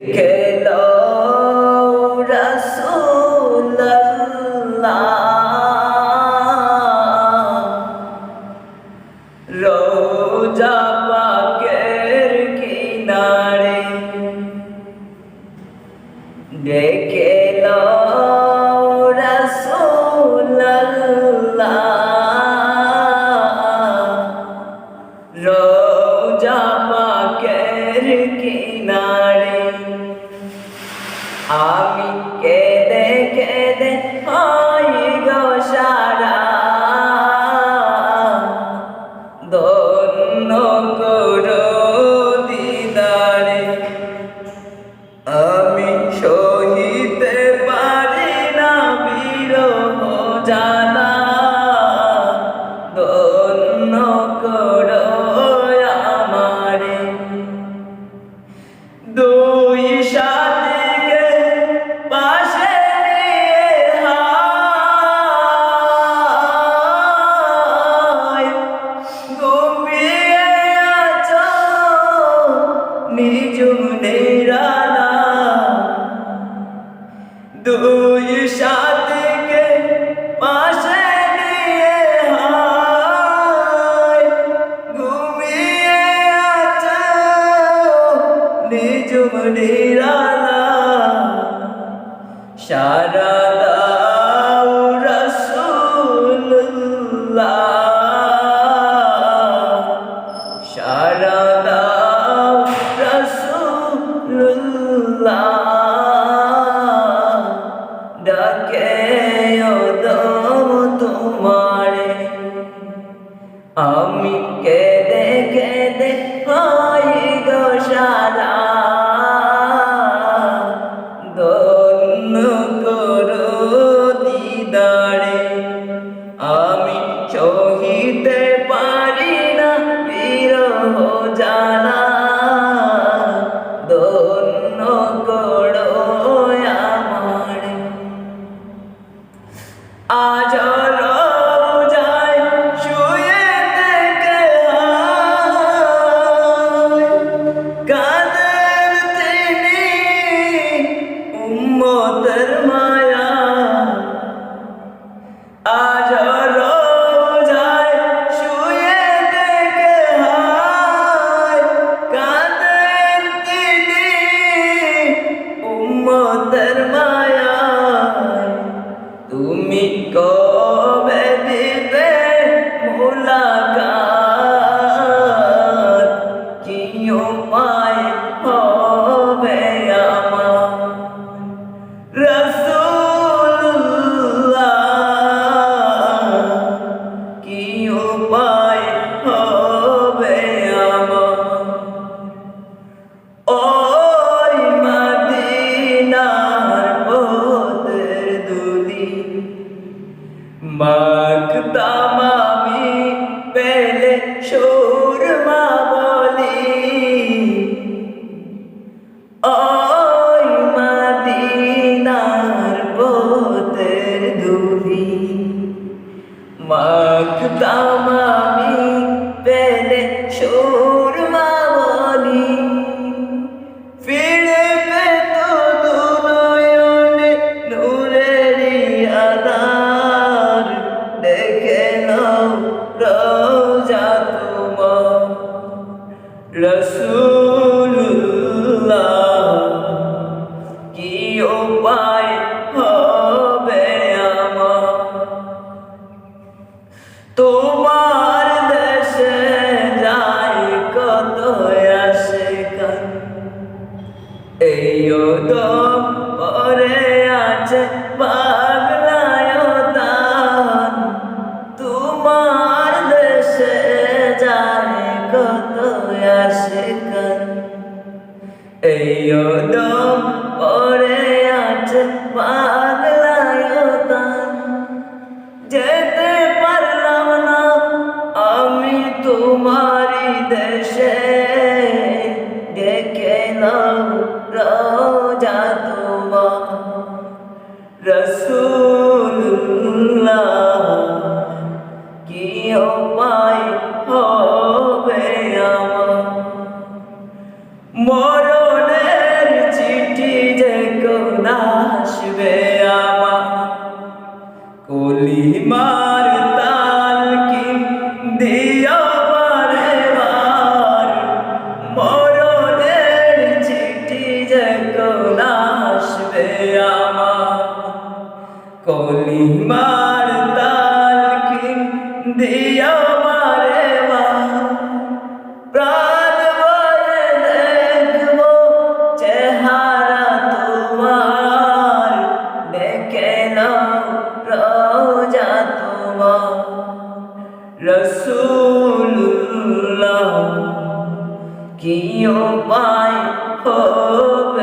Hello. আমি সব সারা দাও রসুল্লাহ সারা দাও রসুল্লাহ ডাকে তোমারে। আমি কে 어. সুরমা বলি ওই মাদিনার পোতের দুলি মাখ দামা আসে কান এই দম পরে আছে পাগলায়তান তোমার দেশে যায় কত আসে কান এই দম পরে আছে পাগলা কলিমার তালকিন দিয়া মারে মা। প্রাণ ভরে দেখব চেহারা তোমার। দেখে নাও রোজা তোমার। রসুল্লাহ, কি উপায় হবে